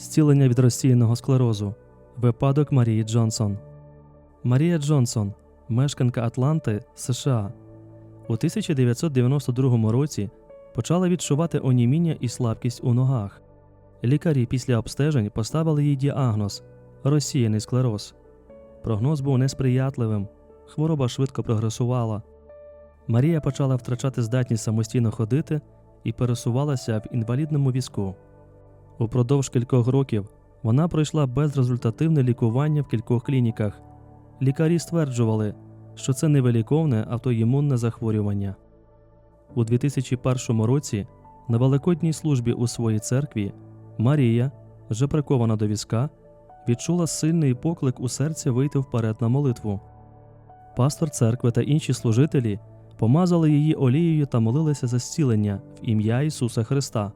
Зцілення від розсіяного склерозу. Випадок Марії Джонсон. Марія Джонсон, мешканка Атланти, США. У 1992 році почала відчувати оніміння і слабкість у ногах. Лікарі після обстежень поставили їй діагноз розсіяний склероз. Прогноз був несприятливим, хвороба швидко прогресувала. Марія почала втрачати здатність самостійно ходити і пересувалася в інвалідному візку. Упродовж кількох років вона пройшла безрезультативне лікування в кількох клініках. Лікарі стверджували, що це невиліковне автоімунне захворювання. У 2001 році на великодній службі у своїй церкві Марія, вже прикована до візка, відчула сильний поклик у серці вийти вперед на молитву. Пастор церкви та інші служителі помазали її олією та молилися за зцілення в ім'я Ісуса Христа.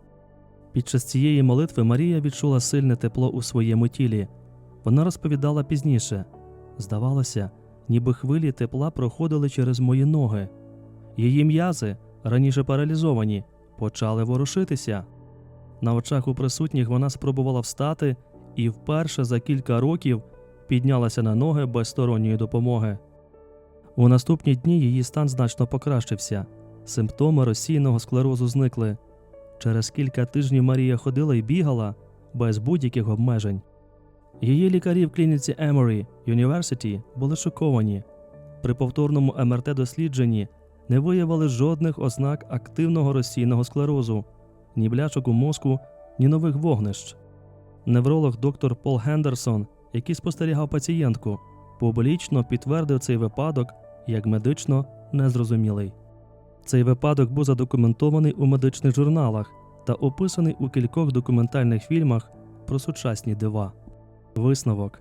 Під час цієї молитви Марія відчула сильне тепло у своєму тілі. Вона розповідала пізніше здавалося, ніби хвилі тепла проходили через мої ноги. Її м'язи, раніше паралізовані, почали ворушитися. На очах у присутніх вона спробувала встати і вперше за кілька років піднялася на ноги без сторонньої допомоги. У наступні дні її стан значно покращився. Симптоми розсійного склерозу зникли. Через кілька тижнів Марія ходила і бігала без будь-яких обмежень. Її лікарі в клініці Emory University були шоковані. При повторному МРТ-дослідженні не виявили жодних ознак активного розсійного склерозу, ні блячок у мозку, ні нових вогнищ. Невролог доктор Пол Гендерсон, який спостерігав пацієнтку, публічно підтвердив цей випадок як медично незрозумілий. Цей випадок був задокументований у медичних журналах та описаний у кількох документальних фільмах про сучасні дива. Висновок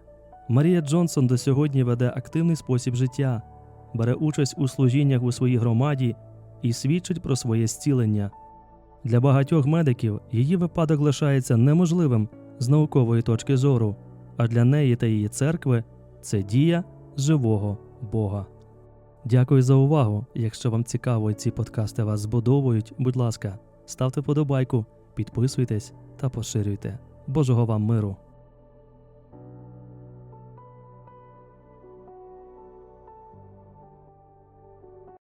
Марія Джонсон до сьогодні веде активний спосіб життя, бере участь у служіннях у своїй громаді і свідчить про своє зцілення. Для багатьох медиків її випадок лишається неможливим з наукової точки зору, а для неї та її церкви це дія живого Бога. Дякую за увагу. Якщо вам цікаво ці подкасти вас збудовують, будь ласка, ставте подобайку, підписуйтесь та поширюйте. Божого вам миру!